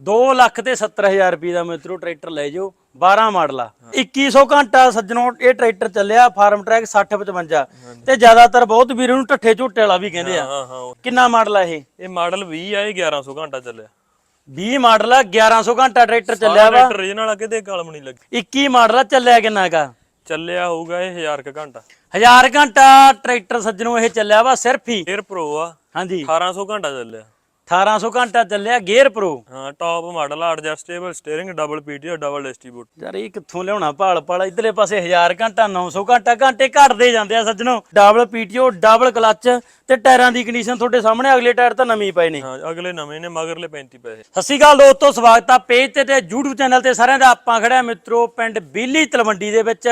2 ਲੱਖ ਤੇ 70000 ਰੁਪਏ ਦਾ ਮਿੱਤਰੋ ਟਰੈਕਟਰ ਲੈ ਜਾਓ 12 ਮਾਡਲ ਆ। 2100 ਘੰਟਾ ਸੱਜਣੋ ਇਹ ਟਰੈਕਟਰ ਚੱਲਿਆ ਫਾਰਮ ਟਰੈਕ 6055 ਤੇ ਜ਼ਿਆਦਾਤਰ ਬਹੁਤ ਵੀਰ ਨੂੰ ਠੱਠੇ ਝੋਟੇ ਵਾਲਾ ਵੀ ਕਹਿੰਦੇ ਆ। ਕਿੰਨਾ ਮਾਡਲ ਆ ਇਹ? ਇਹ ਮਾਡਲ 20 ਆ ਇਹ 1100 ਘੰਟਾ ਚੱਲਿਆ। 20 ਮਾਡਲ ਆ 1100 ਘੰਟਾ ਟਰੈਕਟਰ ਚੱਲਿਆ ਵਾ। ਟਰੈਕਟਰ ਆ ਕਿਤੇ ਕਲਮ ਨਹੀਂ ਲੱਗੀ। 21 ਮਾਡਲ ਆ ਚੱਲਿਆ ਕਿੰਨਾ ਕਾ ਚੱਲਿਆ ਹੋਊਗਾ ਇਹ 1000 ਕ ਘੰਟਾ। 1000 ਘੰਟਾ ਟਰੈਕਟਰ ਸੱਜਣੋ ਇਹ ਚੱਲਿਆ ਵਾ ਸਿਰਫ ਹੀ। 에ਅਰ ਪ੍ਰੋ ਆ। ਹਾਂਜੀ। 1800 ਘੰਟਾ ਚੱਲਿਆ। 1800 ਘੰਟਾ ਚੱਲਿਆ ਗੇਅਰ ਪ੍ਰੋ। ਹਾਂ ਟਾਪ ਮਾਡਲ ਆ adjustable steering double PT double distribute ਯਾਰ ਇਹ ਕਿੱਥੋਂ ਲਿਆਉਣਾ ਭਾਲ ਭਾਲ? ਇਧਰਲੇ ਪਾਸੇ 1000 ਘੰਟਾ 900 ਘੰਟਾ ਘੰਟੇ ਘਟਦੇ ਜਾਂਦੇ ਆ ਸੱਜਣੋ। ਡਬਲ ਪੀਟੀਓ ਡਬਲ ਕਲੱਚ ਤੇ ਟਾਇਰਾਂ ਦੀ ਕੰਡੀਸ਼ਨ ਤੁਹਾਡੇ ਸਾਹਮਣੇ ਅਗਲੇ ਟਾਇਰ ਤਾਂ ਨਵੇਂ ਪਏ ਨੇ। ਹਾਂ ਅਗਲੇ ਨਵੇਂ ਨੇ ਮਗਰਲੇ 35 ਪੈਸੇ ਸਤਿ ਸ਼੍ਰੀ ਅਕਾਲ ਦੋਸਤੋ ਸਵਾਗਤ ਆ ਪੇਜ ਤੇ ਤੇ YouTube ਚੈਨਲ ਤੇ ਸਾਰਿਆਂ ਦਾ। ਆਪਾਂ ਖੜਿਆ ਮਿੱਤਰੋ ਪਿੰਡ ਬੀਲੀ ਤਲਵੰਡੀ ਦੇ ਵਿੱਚ।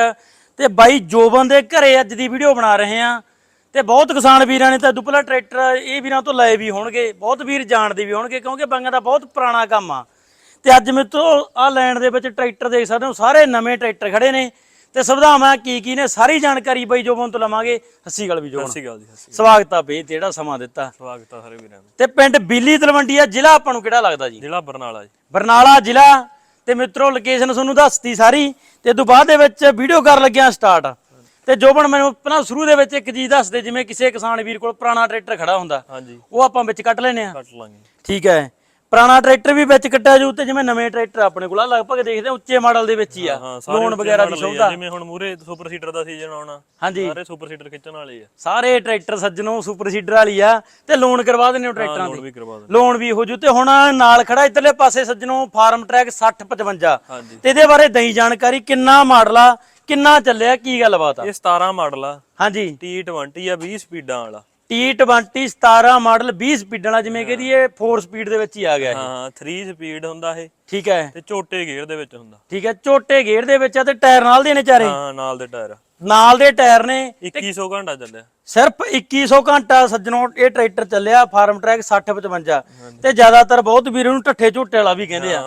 ਤੇ ਬਾਈ ਜੋਬਨ ਦੇ ਘਰੇ ਅੱਜ ਦੀ ਵੀਡੀਓ ਬਣਾ ਰਹੇ ਆ ਤੇ ਬਹੁਤ ਕਿਸਾਨ ਵੀਰਾਂ ਨੇ ਤਾਂ ਦੁਪਲਾ ਟਰੈਕਟਰ ਇਹ ਵੀਰਾਂ ਤੋਂ ਲਏ ਵੀ ਹੋਣਗੇ ਬਹੁਤ ਵੀਰ ਜਾਣਦੇ ਵੀ ਹੋਣਗੇ ਕਿਉਂਕਿ ਬੰਗਾਂ ਦਾ ਬਹੁਤ ਪੁਰਾਣਾ ਕੰਮ ਆ। ਤੇ ਅੱਜ ਮਿੱਤਰੋ ਆ ਲੈਂਡ ਦੇ ਵਿੱਚ ਟਰੈਕਟਰ ਦੇਖ ਸਕਦੇ ਹੋ ਸਾਰੇ ਨਵੇਂ ਟਰੈਕਟਰ ਖੜੇ ਨੇ ਤੇ ਸੁਵਿਧਾਵਾਂ ਕੀ ਕੀ ਨੇ ਸਾਰੀ ਜਾਣਕਾਰੀ ਬਾਈ ਜੋਬਨ ਤੋਂ ਲਵਾਂਗੇ ਹੱਸੀ ਗੱਲ ਵੀ ਜੋਬਨ। ਸ਼੍ਰੀ ਅਕਾਲ ਜੀ ਸ਼੍ਰੀ ਸਵਾਗਤ ਆ ਬਈ ਤੇ ਜਿਹੜਾ ਸਮਾਂ ਦਿੱਤਾ। ਸਵਾਗਤ ਆ ਸਾਰੇ ਵੀਰਾਂ ਦਾ ਤੇ ਪਿੰਡ ਬੀਲੀ ਤਲਵੰਡੀ ਆ ਜ਼ਿਲ੍ਹਾ ਆਪਾਂ ਨੂੰ ਕਿਹੜਾ ਲੱਗਦਾ ਜੀ? ਜ਼ਿਲ੍ਹਾ ਬਰਨਾਲਾ ਜੀ। ਬਰਨਾਲਾ ਜ਼ਿਲ੍ਹਾ। ਤੇ ਮਿੱਤਰੋ ਲੋਕੇਸ਼ਨ ਤੁਹਾਨੂੰ ਦੱਸਤੀ ਸਾਰੀ। ਤੇ ਤੋਂ ਬਾਅਦ ਦੇ ਵਿੱਚ ਵੀਡੀਓ ਕਰਨ ਲੱਗਿਆ ਸਟਾਰਟ ਤੇ ਜੋਬਨ ਮੈਨੂੰ ਪਹਿਲਾਂ ਸ਼ੁਰੂ ਦੇ ਵਿੱਚ ਇੱਕ ਚੀਜ਼ ਦੱਸ ਦੇ ਜਿਵੇਂ ਕਿਸੇ ਕਿਸਾਨ ਵੀਰ ਕੋਲ ਪੁਰਾਣਾ ਟਰੈਕਟਰ ਖੜਾ ਹੁੰਦਾ ਹਾਂਜੀ। ਉਹ ਆਪਾਂ ਵਿੱਚ ਕੱਟ ਲੈਨੇ ਆ ਕੱਟ ਲਾਂਗੇ। ਠੀਕ ਹੈ। ਪੁਰਾਣਾ ਟਰੈਕਟਰ ਵੀ ਵਿੱਚ ਕੱਟਿਆ ਜੂ ਤੇ ਜਿਵੇਂ ਨਵੇਂ ਟਰੈਕਟਰ ਆਪਣੇ ਕੋਲ ਆ ਲਗਭਗ ਦੇਖਦੇ ਉੱਚੇ ਮਾਡਲ ਦੇ ਵਿੱਚ ਹੀ ਆ। ਲੋਨ ਵਗੈਰਾ ਦੀ ਸੁਵਿਧਾ। ਜਿਵੇਂ ਹੁਣ ਮੂਰੇ ਸੁਪਰ ਸੀਟਰ ਦਾ ਸੀਜ਼ਨ ਆਉਣਾ ਹਾਂਜੀ। ਸਾਰੇ ਸੁਪਰ ਸੀਟਰ ਖਿੱਚਣ ਵਾਲੇ ਆ। ਸਾਰੇ ਟਰੈਕਟਰ ਸੱਜਣੋ ਸੁਪਰ ਸੀਡਰ ਵਾਲੀ ਆ ਤੇ ਲੋਨ ਕਰਵਾ ਦਿੰਦੇ ਹੋ ਟਰੈਕਟਰਾਂ ਦੇ। ਲੋਨ ਵੀ ਹੋ ਜੂ ਤੇ ਹੁਣ ਨਾਲ ਖੜਾ ਇਧਰਲੇ ਪਾਸੇ ਸੱਜਣੋ ਫਾਰਮ ਟਰੈਕ 6055 ਹਾਂਜੀ। ਤੇ ਇਹਦੇ ਬਾਰੇ ਦਈ ਜਾਣਕਾਰੀ ਕਿੰਨਾ ਮਾਡਲ ਆ ਕਿੰਨਾ ਚੱਲਿਆ ਕੀ ਗੱਲਬਾਤ ਆ? ਇਹ 17 ਮਾਡਲ ਆ। ਹਾਂਜੀ। T20 ਆ 20 ਸਪੀਡਾਂ ਵਾਲਾ। T20 17 ਮਾਡਲ 20 ਸਪੀਡ ਵਾਲਾ ਜਿਵੇਂ ਕਹਦੀ ਇਹ 4 ਸਪੀਡ ਦੇ ਵਿੱਚ ਹੀ ਆ ਗਿਆ ਇਹ। ਹਾਂ 3 ਸਪੀਡ ਹੁੰਦਾ ਇਹ। ਠੀਕ ਹੈ। ਤੇ ਝੋਟੇ ਗੇਅਰ ਦੇ ਵਿੱਚ ਹੁੰਦਾ। ਠੀਕ ਹੈ ਝੋਟੇ ਗੇਅਰ ਦੇ ਵਿੱਚ ਆ ਤੇ ਟਾਇਰ ਨਾਲ ਦੇ ਨੇ ਚਾਰੇ? ਹਾਂ ਨਾਲ ਦੇ ਟਾਇਰ। ਨਾਲ ਦੇ ਟਾਇਰ ਨੇ 2100 ਘੰਟਾ ਚੱਲਿਆ। ਸਿਰਫ 2100 ਘੰਟਾ ਸੱਜਣੋ ਇਹ ਟਰੈਕਟਰ ਚੱਲਿਆ ਫਾਰਮ ਟਰੈਕ 6055 ਤੇ ਜ਼ਿਆਦਾਤਰ ਬਹੁਤ ਵੀਰ ਨੂੰ ਠੱਠੇ ਝੋਟੇ ਵਾਲਾ ਵੀ ਕਹਿੰਦੇ ਆ।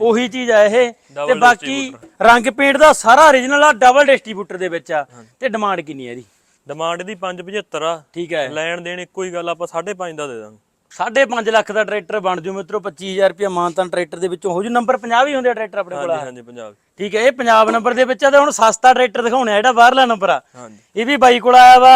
ਉਹੀ। ਚੀਜ਼ ਆ ਇਹ। ਤੇ ਬਾਕੀ ਰੰਗ ਪੇਂਟ ਦਾ ਸਾਰਾ origignal ਆ ਡਬਲ ਡਿਸਟ੍ਰੀਬਿਊਟਰ ਦੇ ਵਿੱਚ ਆ। ਤੇ ਡਿਮਾਂਡ ਕਿੰਨੀ ਹੈ ਇਹਦੀ? ਡਿਮਾਂਡ ਦੀ 575 ਆ। ਠੀਕ ਹੈ ਲੈਣ ਦੇਣ ਇੱਕੋ ਹੀ ਗੱਲ ਆਪਾਂ 5.5 ਦਾ ਦੇ ਦਾਂਗੇ। 5.5 ਲੱਖ ਦਾ ਟਰੈਕਟਰ ਬਣ ਜੂ ਮਿੱਤਰੋ 25000 ਰੁਪਏ ਮਾਨਤਾਨ ਟਰੈਕਟਰ ਦੇ ਵਿੱਚੋਂ। ਹੋ ਜੂ ਨੰਬਰ 50 ਹੀ ਹੁੰਦੇ ਆ ਟਰੈਕਟਰ ਆਪਣੇ ਕੋਲ ਹਾਂਜੀ ਹਾਂਜੀ ਪੰਜਾਬ ਠੀਕ ਹੈ ਇਹ ਪੰਜਾਬ ਨੰਬਰ ਦੇ ਵਿੱਚ ਆ ਤੇ ਹੁਣ ਸਸਤਾ ਟਰੈਕਟਰ ਦਿਖਾਉਣਾ ਜਿਹੜਾ ਬਾਹਰਲਾ ਨੰਬਰ ਆ। ਇਹ ਵੀ ਬਾਈ ਕੋਲ ਆਇਆ ਵਾ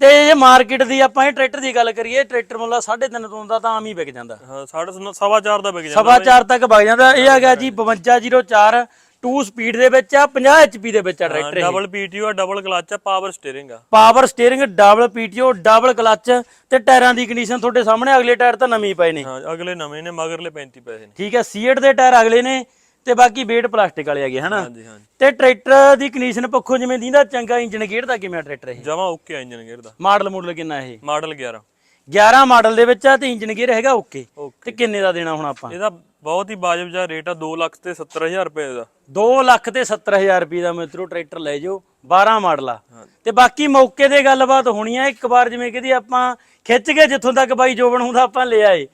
ਤੇ ਇਹ ਮਾਰਕੀਟ ਦੀ ਆਪਾਂ ਇਹ ਟਰੈਕਟਰ ਦੀ ਗੱਲ ਕਰੀਏ ਟਰੈਕਟਰ ਮੁੱਲਾ 3.5 ਤੋਂ ਦਾ ਤਾਂ ਆਮ ਹੀ ਵਿਕ ਜਾਂਦਾ। ਹਾਂ ਸਾਢੇ ਸਨ- ਸਵਾ ਚਾਰ ਦਾ ਵਿਕ ਜਾਂਦਾ ਸਵਾ ਚਾਰ ਤੱਕ ਵਗ ਜਾਂਦਾ। ਇਹ ਆ ਗਿਆ ਜੀ 5204 2 ਸਪੀਡ ਦੇ ਵਿੱਚ ਆ 50 ਐਚਪੀ ਦੇ ਵਿੱਚ ਆ ਟਰੈਕਟਰ ਇਹ। ਡਬਲ ਪੀਟੀਓ ਆ ਡਬਲ ਕਲਚ ਆ ਪਾਵਰ ਸਟੀਅਰਿੰਗ ਆ। Power steering double PTO double clutch ਤੇ ਟਾਇਰਾਂ ਦੀ ਕੰਡੀਸ਼ਨ ਤੁਹਾਡੇ ਸਾਹਮਣੇ ਅਗਲੇ ਟਾਇਰ ਤਾਂ ਨਵੇਂ ਹੀ ਪਏ ਨੇ। ਹਾਂ ਅਗਲੇ ਨਵੇਂ ਨੇ ਮਗਰਲੇ 35 ਪੈਸੇ ਨੇ। ਠੀਕ ਹੈ ਸੀਟ ਦੇ ਟਾਇਰ ਅਗਲੇ ਨੇ ਤੇ ਬਾਕੀ ਵੇਟ ਪਲਾਸਟਿਕ ਵਾਲੇ ਹੈਗੇ ਹਨਾ? ਹਾਂਜੀ ਹਾਂਜੀ। ਤੇ ਟਰੈਕਟਰ ਦੀ ਕੰਡੀਸ਼ਨ ਪੱਖੋਂ ਜਿਵੇਂ ਦੀਂਦਾ ਚੰਗਾ ਇੰਜਨ ਗੇਅਰ ਦਾ ਕਿਵੇਂ ਟਰੈਕਟਰ ਇਹ? ਜਮਾ ਓਕੇ ਇੰਜਨ ਗੇਅਰ ਦਾ ਮਾਡਲ ਮੂਡਲ ਕਿੰਨਾ ਇਹ? ਮਾਡਲ 11 11 ਮਾਡਲ ਦੇ ਵਿੱਚ ਆ ਤੇ ਇੰਜਨ ਗੇਅਰ ਹੈਗਾ ਓਕੇ ਤੇ ਕਿੰਨੇ ਦਾ ਦੇਣਾ ਹੁਣ ਆਪਾਂ? ਇਹਦਾ ਬਹੁਤ ਹੀ ਵਾਜਬ ਜਿਹਾ ਰੇਟ ਆ 2 ਲੱਖ ਤੇ 70000 ਰੁਪਏ ਦਾ। 2 ਲੱਖ ਤੇ 70000 ਰੁਪਏ ਦਾ ਮਿੱਤਰੋ ਟਰੈਕਟਰ ਲੈ ਜਾਓ 12 ਮਾਡਲ ਆ। ਤੇ ਬਾਕੀ ਮੌਕੇ ਤੇ ਗੱਲਬਾਤ ਹੋਣੀ ਆ ਇੱਕ ਵਾਰ ਜਿਵੇਂ ਕਹਦੀ ਆਪਾਂ ਖਿੱਚ ਕੇ ਜਿੱਥੋਂ ਤੱਕ ਬਾਈ ਜੋਬਨ ਹੁੰਦਾ ਆਪਾਂ ਲੈ ਆਏ।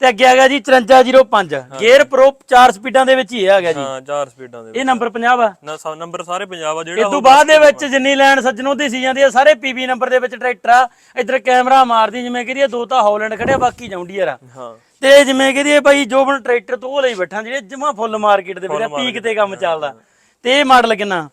ਤੇ ਅੱਗੇ ਆ ਗਿਆ ਜੀ 5305 ਗੇਅਰ ਪ੍ਰੋ 4 ਸਪੀਡਾਂ ਦੇ ਵਿੱਚ ਹੀ ਆ ਗਿਆ ਜੀ। ਹਾਂ 4 ਸਪੀਡਾਂ ਦੇ ਇਹ ਨੰਬਰ 50 ਆ ਨਾ ਸਭ ਨੰਬਰ ਸਾਰੇ ਪੰਜਾਬ ਆ ਇਸ ਜਿਹੜਾ ਤੋਂ ਬਾਅਦ ਦੇ ਵਿੱਚ ਜਿੰਨੀ ਲੈਣ ਸੱਜਣੋਂ ਦੀ ਸੀ ਜਾਂਦੀ ਆ ਸਾਰੇ ਪੀਬੀ ਨੰਬਰ ਦੇ ਵਿੱਚ ਟਰੈਕਟਰ ਆ। ਇਧਰ ਕੈਮਰਾ ਮਾਰਦੀ ਜਿਵੇਂ ਕਹਦੀ ਦੋ ਤਾਂ ਹੌਲੈਂਡ ਖੜਿਆ ਬਾਕੀ ਜੌਂਡੀਅਰ ਆ। ਹਾਂ। ਤੇ ਜਿਵੇਂ ਕਹਦੀ ਭਾਈ ਜੋਬਨ ਟਰੈਕਟਰ ਤੋਂ ਉਹ ਲਈ ਬੈਠਾ ਜਿਹੜੇ ਜਮਾ ਫੁੱਲ ਮਾਰਕੀਟ ਦੇ ਵਿੱਚ ਆ, ਪੀਕ ਤੇ ਕੰਮ ਚੱਲਦਾ। ਤੇ ਇਹ ਮਾਡਲ ਕਿੰਨਾ?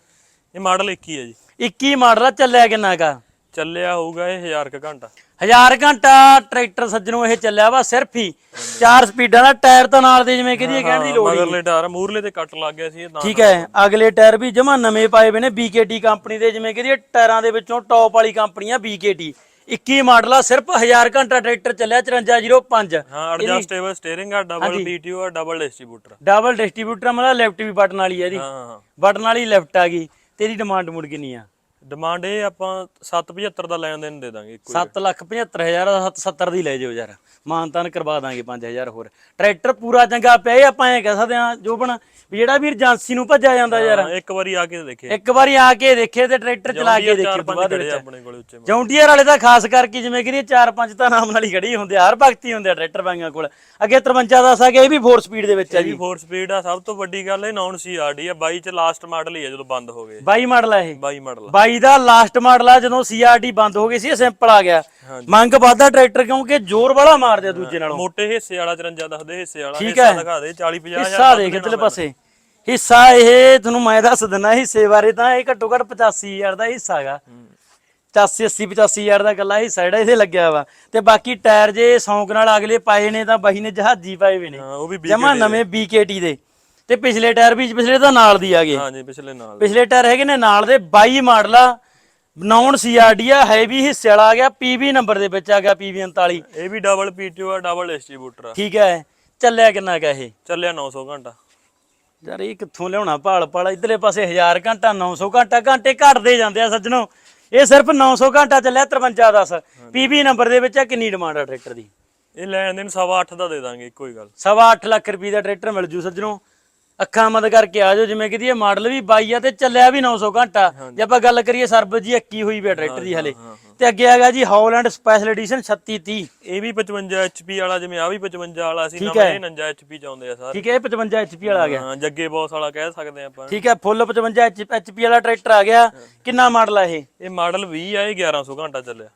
ਇਹ ਮਾਡਲ 21 ਹੈ ਜੀ। 21 ਮਾਡਲ ਆ ਚੱਲਿਆ ਕਿੰਨਾ ਕਾ ਚੱਲਿਆ ਹੋਊਗਾ ਇਹ 1000 ਕ ਘੰਟਾ। 1000 ਘੰਟਾ ਟਰੈਕਟਰ ਸੱਜਣੋਂ ਇਹ ਚੱਲਿਆ ਵਾ ਸਿਰਫ ਹੀ। 4 ਸਪੀਡਾਂ ਦਾ ਟਾਇਰ ਤਾਂ ਨਾਲ ਦੇ ਜਿਵੇਂ ਕਹਦੀ ਕਹਿਣ ਦੀ ਲੋੜ ਨਹੀਂ ਮਗਰਲੇ ਟਾਇਰ ਮੂਰਲੇ ਤੇ ਕੱਟ ਲੱਗ ਗਿਆ ਸੀ ਇਹ ਤਾਂ ਠੀਕ ਹੈ ਅਗਲੇ ਟਾਇਰ ਵੀ ਜਮਾ ਨਵੇਂ ਪਾਏ ਹੋਏ ਨੇ BKT ਕੰਪਨੀ ਦੇ ਜਿਵੇਂ ਕਹਦੀ ਟਾਇਰਾਂ ਦੇ ਵਿੱਚੋਂ ਟੌਪ ਵਾਲੀ ਕੰਪਨੀ ਆ BKT 21 ਮਾਡਲ ਆ ਸਿਰਫ 1000 ਘੰਟਾ ਟਰੈਕਟਰ ਚੱਲਿਆ 5405 ਹਾਂ ਐਡਜਸਟੇਬਲ ਸਟੀਅਰਿੰਗ ਆ ਡਬਲ ਪੀਟੀਓ ਆ ਡਬਲ ਡਿਸਟ੍ਰੀਬਿਊਟਰ ਡਬਲ ਡਿਸਟ੍ਰੀਬਿਊਟਰ ਮਤਲਬ ਲੈਫਟ ਵੀ ਬਟਨ ਵਾਲੀ ਆ ਇਹਦੀ। ਹਾਂ ਹਾਂ ਬਟਨ ਵਾਲੀ ਲੈਫਟ ਆ ਗਈ ਤੇਰੀ ਡਿਮਾਂਡ ਮੁੜ ਕਿੰਨੀ ਆ। ਡਿਮਾਂਡ ਇਹ ਆਪਾਂ 775 ਦਾ ਲੈਣ ਦੇਣ ਦੇ ਦਾਂਗੇ ਇੱਕੋ ਹੀ। 7 ਲੱਖ 75000 70 ਦੀ ਲੈ ਜਾਓ ਯਾਰ। ਮਾਨਤਾਨ ਕਰਵਾ ਦਾਂਗੇ 5000 ਹੋਰ। ਟਰੈਕਟਰ ਪੂਰਾ ਚੰਗਾ ਪਿਆ ਇਹ ਆਪਾਂ ਐ ਕਹਿ ਸਕਦੇ ਆ ਜੋਬਨ ਵੀ ਜਿਹੜਾ ਵੀਰ ਏਜੰਸੀ ਨੂੰ ਭੱਜਿਆ ਜਾਂਦਾ ਯਾਰ। ਇੱਕ ਵਾਰੀ ਆ ਕੇ ਦੇਖੇ। ਇੱਕ ਵਾਰੀ ਆ ਕੇ ਦੇਖੇ ਤੇ ਟਰੈਕਟਰ ਚਲਾ ਕੇ ਦੇਖੇ ਬਾਅਦ ਵਿੱਚ। ਜੌਂਡੀਅਰ ਵਾਲੇ ਤਾਂ ਖਾਸ ਕਰਕੇ ਜਿਵੇਂ ਕਿ ਚਾਰ ਪੰਜ ਤਾਂ ਨਾਮ ਨਾਲ ਹੀ ਖੜੀ ਹੁੰਦੇ ਹਰ ਭਗਤੀ ਹੁੰਦੇ ਆ ਟਰੈਕਟਰ ਬਾਈਆਂ ਕੋਲ। ਅੱਗੇ 53 ਦੱਸ ਆ ਗਿਆ ਇਹ ਵੀ 4 ਸਪੀਡ ਦੇ ਵਿੱਚ ਆ ਜੀ ਵੀ 4 ਸਪੀਡ ਆ ਸਭ ਤੋਂ ਵੱਡੀ ਗੱਲ ਇਹ ਨੌਨ ਸੀਆਰਡੀ ਆ 22 ਚ ਲਾਸਟ ਮਾਡਲ ਹੀ ਆ ਜਦੋਂ ਬੰਦ ਹੋ ਗਏ। 22 ਮਾਡਲ ਆ ਇਹ। 22 ਮਾਡਲ 22 ਬਾਈ ਦਾ ਲਾਸਟ ਮਾਡਲ ਆ ਜਦੋਂ ਸੀਆਰਡੀ ਬੰਦ ਹੋ ਗਈ ਸੀ ਸਿੰਪਲ ਆ ਗਿਆ। ਮੰਗ ਵਾਧਾ ਟਰੈਕਟਰ ਕਿਉਂਕਿ ਜ਼ੋਰ ਵਾਲਾ ਮਾਰਦੇ ਆ ਦੂਜੇ ਨਾਲੋਂ। ਮੋਟੇ ਹਿੱਸੇ ਵਾਲਾ 54 ਦੱਸਦੇ ਹਿੱਸੇ ਵਾਲਾ। ਦਿਖਾ ਦੇ 40 50 ਹਿੱਸਾ ਦੇਖ ਇਧਰਲੇ ਪਾਸੇ। ਹਿੱਸਾ ਇਹ ਤੁਹਾਨੂੰ ਮੈਂ ਦੱਸ ਦਿੰਦਾ ਹਿੱਸੇ ਬਾਰੇ ਤਾਂ ਇਹ ਘੱਟੋ ਘੱਟ 85000 ਦਾ ਹਿੱਸਾ ਹੈਗਾ। 85 80 85000 ਦਾ ਗੱਲਾ ਹਿੱਸਾ ਜਿਹੜਾ ਇਹਦੇ ਲੱਗਿਆ ਵਾ। ਤੇ ਬਾਕੀ ਟਾਇਰ ਜੇ ਸੌਂਕ ਨਾਲ ਅਗਲੇ ਪਾਏ ਨੇ ਤਾਂ ਬਾਈ ਨੇ ਜਹਾਜ਼ੀ ਪਾਏ ਹੋਏ ਨੇ। ਵੀ ਜਮਾ ਨਵੇਂ BKT ਦੇ। ਤੇ ਪਿਛਲੇ ਟਾਇਰ ਵੀ ਪਿਛਲੇ ਤਾਂ ਨਾਲ ਦੀ ਆ ਗਏ। ਹਾਂਜੀ ਪਿਛਲੇ ਨਾਲ ਪਿਛਲੇ ਟਾਇਰ ਹੈਗੇ ਨੇ ਨਾਲ ਦੇ 22 ਮਾਡਲ ਆ ਨਾਨ ਸੀਆਰਡੀ ਆ ਹੈਵੀ ਹਿੱਸੇ ਵਾਲਾ ਆ ਗਿਆ ਪੀਵੀ ਨੰਬਰ ਦੇ ਵਿੱਚ ਆ ਗਿਆ ਪੀਵੀ 39 ਇਹ ਵੀ ਡਬਲ ਪੀਟੀਓ ਆ ਡਬਲ ਡਿਸਟ੍ਰੀਬਿਊਟਰ ਆ। ਠੀਕ ਹੈ ਚੱਲਿਆ ਕਿੰਨਾ ਕਾ ਇਹ? ਚੱਲਿਆ 900 ਘੰਟਾ। ਯਾਰ ਇਹ ਕਿੱਥੋਂ ਲਿਆਉਣਾ ਭਾਲ ਭਾਲ ਇਧਰਲੇ ਪਾਸੇ 1000 ਘੰਟਾ 900 ਘੰਟਾ ਘੰਟੇ ਘਟਦੇ ਜਾਂਦੇ ਆ ਸੱਜਣੋ। ਇਹ ਸਿਰਫ 900 ਘੰਟਾ ਚੱਲਿਆ 53 10 ਪੀਵੀ ਨੰਬਰ ਦੇ ਵਿੱਚ ਆ ਕਿੰਨੀ ਡਿਮਾਂਡ ਆ ਟਰੈਕਟਰ ਦੀ? ਇਹ ਲੈਣ ਦੇਣ ਸਵਾ ਅੱਠ ਦਾ ਦੇ ਦਾਂਗੇ ਇੱਕੋ ਹੀ ਗੱਲ। ਸਵਾ ਅੱਠ ਲੱਖ ਰੁਪਏ ਦਾ ਟਰੈਕਟਰ ਮਿਲ ਜੂ ਸੱਜਣੋ। ਅੱਖਾਂ ਮਦ ਕਰਕੇ ਆ ਜਾਓ ਜਿਵੇਂ ਕਿ ਇਹ ਮਾਡਲ ਵੀ 22 ਆ ਤੇ ਚੱਲਿਆ ਵੀ 900 ਘੰਟਾ। ਜੇ ਆਪਾਂ ਗੱਲ ਕਰੀਏ ਸਰਬ ਜੀ 21 ਹੋਈ ਵੀ ਟਰੈਕਟਰ ਦੀ ਹਲੇ। ਤੇ ਅੱਗੇ ਹੈਗਾ ਜੀ ਹੌਲੈਂਡ ਸਪੈਸ਼ਲ ਐਡੀਸ਼ਨ 3630 ਇਹ ਵੀ 55 HP ਵਾਲਾ ਜਿਵੇਂ ਆ ਵੀ 55 ਵਾਲਾ ਸੀ ਠੀਕ ਨਵੇਂ ਹੈ। ਇਹ 49 HP ਚ ਆਉਂਦੇ ਆ ਸਾਰੇ। ਠੀਕ ਹੈ ਇਹ 55 HP ਵਾਲਾ ਆ ਗਿਆ। ਹਾਂ ਜੱਗੇ ਬੌਸ ਵਾਲਾ ਕਹਿ ਸਕਦੇ ਆ ਆਪਾਂ। ਠੀਕ ਹੈ ਫੁੱਲ 55 HP ਵਾਲਾ ਟਰੈਕਟਰ ਆ ਗਿਆ। ਕਿੰਨਾ ਮਾਡਲ ਆ ਇਹ? ਇਹ ਮਾਡਲ 20 ਆ ਇਹ 1100 ਘੰਟਾ ਚੱਲਿਆ।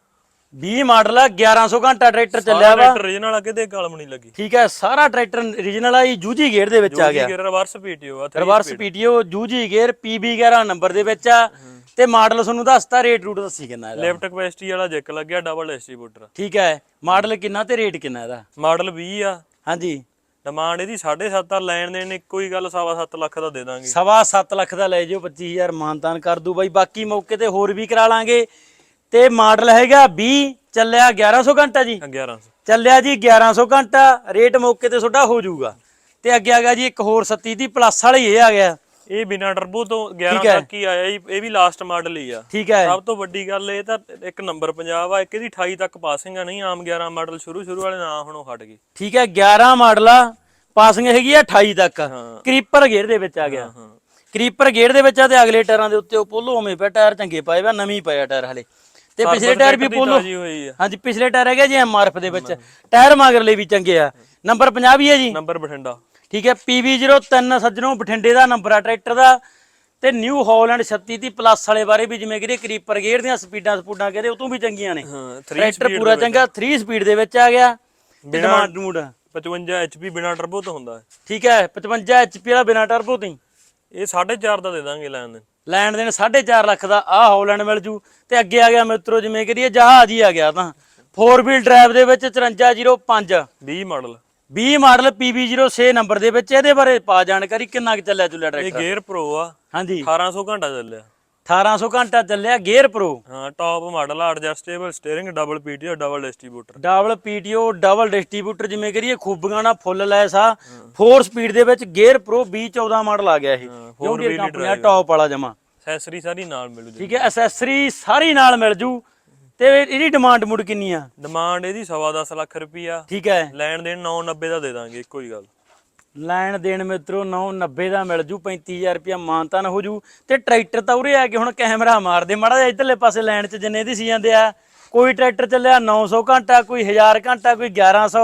20 ਮਾਡਲ ਆ 1100 ਘੰਟਾ ਟਰੈਕਟਰ ਚੱਲਿਆ ਵਾ। ਟਰੈਕਟਰ ਰੀਜਨਲ ਆ ਕਿਤੇ ਕਲਮ ਨਹੀਂ ਲੱਗੀ। ਠੀਕ ਹੈ ਸਾਰਾ ਟਰੈਕਟਰ ਓਰੀਜਨਲ ਆ ਜੀ ਜੂਜੀ ਗੇਅਰ ਦੇ ਵਿੱਚ ਆ ਗਿਆ। ਗੇਅਰ ਰਿਵਰਸ ਪੀਟੀਓ ਆ ਰਿਵਰਸ ਪੀਟੀਓ ਜੂਜੀ ਗੇਅਰ 11 ਨੰਬਰ ਦੇ ਵਿੱਚ ਆ। ਤੇ ਮਾਡਲ ਤੁਹਾਨੂੰ ਦੱਸਤਾ ਰੇਟ ਰੂਟ ਦੱਸੀ ਕਿੰਨਾ ਇਹਦਾ। ਲੈਫਟ ਕਪੈਸਿਟੀ ਵਾਲਾ ਜੈਕ ਲੱਗਿਆ ਡਬਲ ਡਿਸਟ੍ਰੀਬਿਊਟਰ ਠੀਕ ਹੈ ਮਾਡਲ ਕਿੰਨਾ ਤੇ ਰੇਟ ਕਿੰਨਾ ਇਹਦਾ? ਮਾਡਲ 20 ਆ। ਹਾਂਜੀ। ਡਿਮਾਂਡ ਇਹਦੀ 7.5 ਆ ਲੈਣ ਦੇਣ ਇੱਕੋ ਹੀ ਗੱਲ ਸਵਾ ਸੱਤ ਲੱਖ ਦਾ ਦੇ ਦਾਂਗੇ। ਸਵਾ 7 ਲੱਖ ਦਾ ਲੈ ਜਿਓ 25000 ਮਾਨਤਾਨ ਕਰ ਦੂ ਬਾਈ। ਬਾਕੀ ਮੌਕੇ ਤੇ ਹੋਰ ਵੀ ਕਰਾ ਲਾਂਗੇ। ਤੇ ਮਾਡਲ ਹੈਗਾ 20 ਚੱਲਿਆ 1100 ਘੰਟਾ ਜੀ। 1100 ਚੱਲਿਆ ਜੀ 1100 ਘੰਟਾ ਰੇਟ ਮੌਕੇ ਤੇ ਤੁਹਾਡਾ ਹੋ ਜਾਊਗਾ। ਤੇ ਅੱਗੇ ਆ ਗਿਆ ਜੀ ਇੱਕ ਹੋਰ 37 ਦੀ ਪਲੱਸ ਵਾਲੀ ਇਹ ਆ ਗਿਆ। ਇਹ ਬਿਨਾ ਟਰਬੋ ਤੋਂ 11 ਠੀਕ ਹੈ। ਤੱਕ ਹੀ ਆਇਆ ਜੀ ਇਹ ਵੀ ਲਾਸਟ ਮਾਡਲ ਹੀ ਆ। ਠੀਕ ਹੈ। ਸਭ ਤੋਂ ਵੱਡੀ ਗੱਲ ਇਹ ਤਾਂ ਇੱਕ ਨੰਬਰ ਪੰਜਾਬ ਆ ਇੱਕ ਇਹਦੀ 28 ਤੱਕ ਪਾਸਿੰਗ ਆ ਨਹੀਂ ਆਮ 11 ਮਾਡਲ ਸ਼ੁਰੂ ਸ਼ੁਰੂ ਵਾਲੇ ਨਾ ਹੁਣ ਉਹ ਹਟ ਗਏ। ਠੀਕ ਹੈ 11 ਮਾਡਲ ਆ ਪਾਸਿੰਗ ਹੈਗੀ ਆ 28 ਤੱਕ। ਕਰੀਪਰ ਗੇਅਰ ਦੇ ਵਿੱਚ ਆ ਗਿਆ। ਹਾਂ ਕਰੀਪਰ ਗੇਅਰ ਦੇ ਵਿੱਚ ਆ ਤੇ ਅਗਲੇ ਟਾਇਰਾਂ ਦੇ ਉੱਤੇ ਉਹ ਪੋਲੋ ਉਵੇਂ ਪਿਆ ਟਾਇਰ ਚੰਗੇ ਪਏ ਵਾ ਨਵੀਂ ਪਿਆ ਟਾਇਰ ਹਲੇ। ਤੇ ਪਿਛਲੇ ਟਾਇਰ ਵੀ ਪੋਲੋ ਹਾਂਜੀ ਪਿਛਲੇ ਟਾਇਰ ਹੈਗੇ ਜੀ ਐਮਆਰਐਫ ਦੇ ਵਿੱਚ। ਟਾਇਰ ਮਗਰਲੇ ਵੀ ਚੰਗੇ ਆ। ਨੰਬਰ 50 ਵੀ ਹੈ ਜੀ। ਨੰਬਰ ਬਠਿੰਡਾ। ਠੀਕ ਹੈ PV03 ਸੱਜਣੋਂ ਬਠਿੰਡੇ ਦਾ ਨੰਬਰ ਆ ਟਰੈਕਟਰ ਦਾ। ਤੇ ਨਿਊ ਹਾਲੈਂਡ 36 ਦੀ ਪਲੱਸ ਵਾਲੇ ਬਾਰੇ ਵੀ ਜਿਵੇਂ ਕਿ ਕਰੀਪਰ ਗੇਅਰ ਦੀਆਂ ਸਪੀਡਾਂ ਸਪੂਡਾਂ ਕਹਿੰਦੇ ਉਹ ਤੋਂ ਵੀ ਚੰਗੀਆਂ ਨੇ। ਹਾਂ 3 ਟਰੈਕਟਰ ਪੂਰਾ ਚੰਗਾ 3 ਸਪੀਡ ਦੇ ਵਿੱਚ ਆ ਗਿਆ। ਤੇ ਡਿਮਾਂਡ ਮੂਡ 55 HP ਬਿਨਾ ਟਰਬੋ ਤੋਂ ਹੁੰਦਾ। ਠੀਕ ਹੈ 55 HP ਵਾਲਾ ਬਿਨਾ ਟਰਬੋ ਤੋਂ ਇਹ 4.5 ਦਾ ਦੇ ਦਾਂਗੇ ਲੈਣ ਦੇ। ਲੈਣ ਦੇਣ 4.5 ਲੱਖ ਦਾ ਆ ਹਾਲੈਂਡ ਮਿਲ ਜੂ ਤੇ ਅੱਗੇ ਆ ਗਿਆ ਮਿੱਤਰੋ ਜਿਵੇਂ ਕਿ ਇਹ ਜਹਾਜ਼ ਹੀ ਆ ਗਿਆ ਤਾਂ। 4 ਵੀਲ ਡਰਾਈਵ ਦੇ ਵਿੱਚ 5405 20 ਮਾਡਲ 20 ਮਾਡਲ PB06 ਨੰਬਰ ਦੇ ਵਿੱਚ ਇਹਦੇ ਬਾਰੇ ਪਾ ਜਾਣਕਾਰੀ ਕਿੰਨਾ ਕੁ ਚੱਲਿਆ ਚੁੱਲਿਆ ਇਹ ਟਰੈਕਟਰ? ਗੇਅਰ ਪ੍ਰੋ ਆ। ਹਾਂਜੀ। 1800 ਘੰਟਾ ਚੱਲਿਆ। 1800 ਘੰਟਾ ਚੱਲਿਆ ਗੇਅਰ ਪ੍ਰੋ ਹਾਂ ਟਾਪ ਮਾਡਲ ਆ adjustable steering double PTO double distributor double PTO double distributor ਜਿਵੇਂ ਕਰੀਏ ਖੂਬੀਆਂ ਨਾਲ ਫੁੱਲ ਲੈਸ ਆ। 4 ਸਪੀਡ ਦੇ ਵਿੱਚ ਗੇਅਰ ਪ੍ਰੋ 2014 ਮਾਡਲ ਆ ਗਿਆ ਇਹ। ਜੋ ਗੇਅਰ ਕੰਪਨੀ ਦਾ ਟੌਪ ਵਾਲਾ ਜਮਾ। ਐਕਸੈਸਰੀ ਸਾਰੀ ਨਾਲ ਮਿਲੂ ਜੀ। ਠੀਕ ਹੈ ਐਸੈਸਰੀ ਸਾਰੀ ਨਾਲ ਮਿਲ ਜੂ। ਤੇ ਇਹਦੀ ਡਿਮਾਂਡ ਮੁੜ ਕਿੰਨੀ ਆ? ਡਿਮਾਂਡ ਇਹਦੀ ਸਵਾ ਦਸ ਲੱਖ ਰੁਪਈਆ। ਠੀਕ ਹੈ। ਲੈਣ ਦੇਣ 990 ਦਾ ਦੇ ਦਾਂਗੇ ਇੱਕੋ ਹੀ ਗੱਲ। ਲੈਣ ਦੇਣ ਮਿੱਤਰੋ 990 ਦਾ ਮਿਲ ਜੂ 35000 ਰੁਪਇਆ ਮਾਨਤਾਨ ਹੋ ਜੂ। ਤੇ ਟਰੈਕਟਰ ਤਾਂ ਉਰੇ ਆ ਕੇ ਹੁਣ ਕੈਮਰਾ ਮਾਰਦੇ। ਮਾੜਾ ਜਿਹਾ ਇਧਰਲੇ ਪਾਸੇ ਲੈਣ 'ਚ ਜਿੰਨੇ ਦੀ ਸੀ ਜਾਂਦੇ ਆ। ਕੋਈ ਟਰੈਕਟਰ ਚੱਲਿਆ 900 ਘੰਟਾ ਕੋਈ 1000 ਘੰਟਾ ਕੋਈ 1100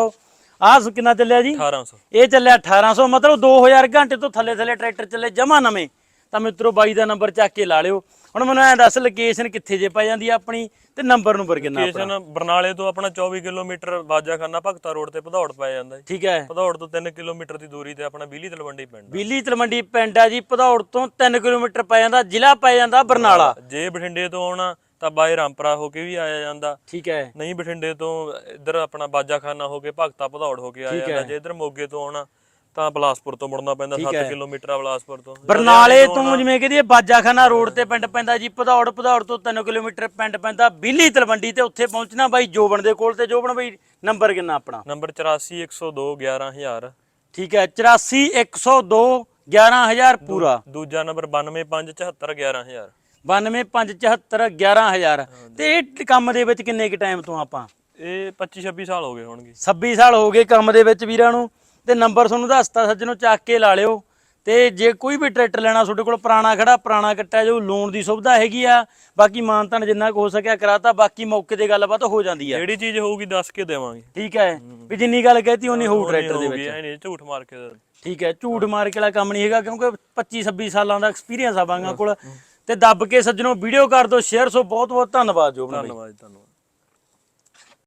ਆਹ ਕਿੰਨਾ ਚੱਲਿਆ ਜੀ? 1800 ਇਹ ਚੱਲਿਆ 1800 ਮਤਲਬ 2000 ਘੰਟੇ ਤੋਂ ਥੱਲੇ ਥੱਲੇ ਟਰੈਕਟਰ ਚੱਲੇ ਜਮਾ ਨਵੇਂ। ਤਾਂ ਮਿੱਤਰੋ ਬਾਈ ਦਾ ਨੰਬਰ ਚੱਕ ਕੇ ਲਾ ਲਿਓ। ਹੁਣ ਮੈਨੂੰ ਐਂ ਦੱਸ ਲੋਕੇਸ਼ਨ ਕਿੱਥੇ ਜੇ ਪੈ ਜਾਂਦੀ ਆ ਆਪਣੀ ਤੇ ਨੰਬਰ ਨੰਬਰ ਕਿੰਨਾ ਆਪਣਾ। ਸਟੇਸ਼ਨ ਬਰਨਾਲੇ ਤੋਂ ਆਪਣਾ 24 ਕਿਲੋਮੀਟਰ ਬਾਜਾਖਾਨਾ ਭਗਤਾ ਰੋਡ ਤੇ ਭਦੌੜ ਪੈ ਜਾਂਦਾ ਜੀ। ਠੀਕ ਹੈ। ਭਦੌੜ ਤੋਂ 3 ਕਿਲੋਮੀਟਰ ਦੀ ਦੂਰੀ ਤੇ ਆਪਣਾ ਬਿਜਲੀ ਤਲਵੰਡੀ ਪਿੰਡ ਬੀਲੀ ਤਲਮੰਡੀ ਪਿੰਡ ਆ ਜੀ ਭਦੌੜ ਤੋਂ 3 ਕਿਲੋਮੀਟਰ ਪੈ ਜਾਂਦਾ ਜ਼ਿਲ੍ਹਾ ਪੈ ਜਾਂਦਾ ਬਰਨਾਲਾ। ਜੇ ਬਠਿੰਡੇ ਤੋਂ ਆਉਣਾ ਤਾਂ ਬਾਈ ਰਾਮਪਰਾ ਹੋ ਕੇ ਵੀ ਆਇਆ ਜਾਂਦਾ। ਠੀਕ ਹੈ। ਨਹੀਂ ਬਠਿੰਡੇ ਤੋਂ ਇੱਧਰ ਆਪਣਾ ਬਾਜਾਖਾਨਾ ਹੋ ਕੇ ਭਗਤਾ ਭਦੌੜ ਹੋ ਕੇ ਆਇਆ ਜਾਂਦਾ ਜੇ ਇੱਧਰ ਮੋਗੇ ਤੋਂ ਆਉਣਾ ਤਾਂ ਬਲਾਸਪੁਰ ਤੋਂ ਮੁੜਨਾ ਪੈਂਦਾ 7 ਕਿਲੋਮੀਟਰ ਆ ਬਲਾਸਪੁਰ ਤੋਂ। ਬਰਨਾਲੇ ਤੋਂ ਜਿਵੇਂ ਕਿ ਇਹ ਬਾਜਾਖਾਨਾ ਰੋਡ ਤੇ ਪਿੰਡ ਪੈਂਦਾ ਜੀ ਭਦੌੜ ਭਦੌੜ ਤੋਂ 3 ਕਿਲੋਮੀਟਰ ਪਿੰਡ ਪੈਂਦਾ ਬੀਲੀ ਤਲਵੰਡੀ ਤੇ ਉੱਥੇ ਪਹੁੰਚਣਾ ਬਾਈ ਜੋਬਨ ਦੇ ਕੋਲ ਤੇ। ਜੋਬਨ ਬਾਈ ਨੰਬਰ ਕਿੰਨਾ ਆਪਣਾ? ਨੰਬਰ 84102 11000 ਠੀਕ ਹੈ 84102 11000 ਪੂਰਾ। ਦੂਜਾ ਨੰਬਰ 92574 11000 92574 11000 ਤੇ ਇਹ ਕੰਮ ਦੇ ਵਿੱਚ ਕਿੰਨੇ ਕੁ ਟਾਈਮ ਤੋਂ ਆਪਾਂ? ਇਹ 25 26 ਸਾਲ ਹੋ ਗਏ ਹੋਣਗੇ। 26 ਸਾਲ ਹੋ ਗਏ ਕੰਮ ਦੇ ਵਿੱਚ ਵੀਰਾਂ ਨੂੰ। ਤੇ ਨੰਬਰ ਤੁਹਾਨੂੰ ਦੱਸਤਾ ਸੱਜਣੋ ਚੱਕ ਕੇ ਲਾ ਲਿਓ। ਤੇ ਜੇ ਕੋਈ ਵੀ ਟਰੈਕਟਰ ਲੈਣਾ ਤੁਹਾਡੇ ਕੋਲ ਪੁਰਾਣਾ ਖੜਾ ਪੁਰਾਣਾ ਕੱਟਾ ਜੋ ਲੋਨ ਦੀ ਸੁਵਿਧਾ ਹੈਗੀ ਆ। ਬਾਕੀ ਮਾਨਤਨ ਜਿੰਨਾ ਕੁ ਹੋ ਸਕਿਆ ਕਰਾਤਾ ਬਾਕੀ ਮੌਕੇ ਤੇ ਗੱਲਬਾਤ ਹੋ ਜਾਂਦੀ ਆ। ਜਿਹੜੀ ਚੀਜ਼ ਹੋਊਗੀ ਦੱਸ ਕੇ ਦੇਵਾਂਗੇ। ਠੀਕ ਹੈ ਵੀ ਜਿੰਨੀ ਗੱਲ ਕਹਿਤੀ ਉਨੀ ਹੋਊ ਟਰੈਕਟਰ ਦੇ ਵਿੱਚ। ਨਹੀਂ ਝੂਠ ਮਾਰ ਕੇ ਠੀਕ ਹੈ ਝੂਠ ਮਾਰ ਕੇ ਵਾਲਾ ਕੰਮ ਨਹੀਂ ਹੈਗਾ ਕਿਉਂਕਿ 25 26 ਸਾਲਾਂ ਦਾ ਐਕਸਪੀਰੀਅੰਸ ਆ ਬਾਂਗਾ ਕੋਲ। ਤੇ ਦੱਬ ਕੇ ਸੱਜਣੋ ਵੀਡੀਓ ਕਰ ਦਿਓ ਸ਼ੇਅਰ ਸੋ ਬਹੁਤ ਬਹੁਤ ਧੰਨਵਾਦ ਬਾਈ। ਧੰਨਵਾਦ ਜੀ, ਧੰਨਵਾਦ।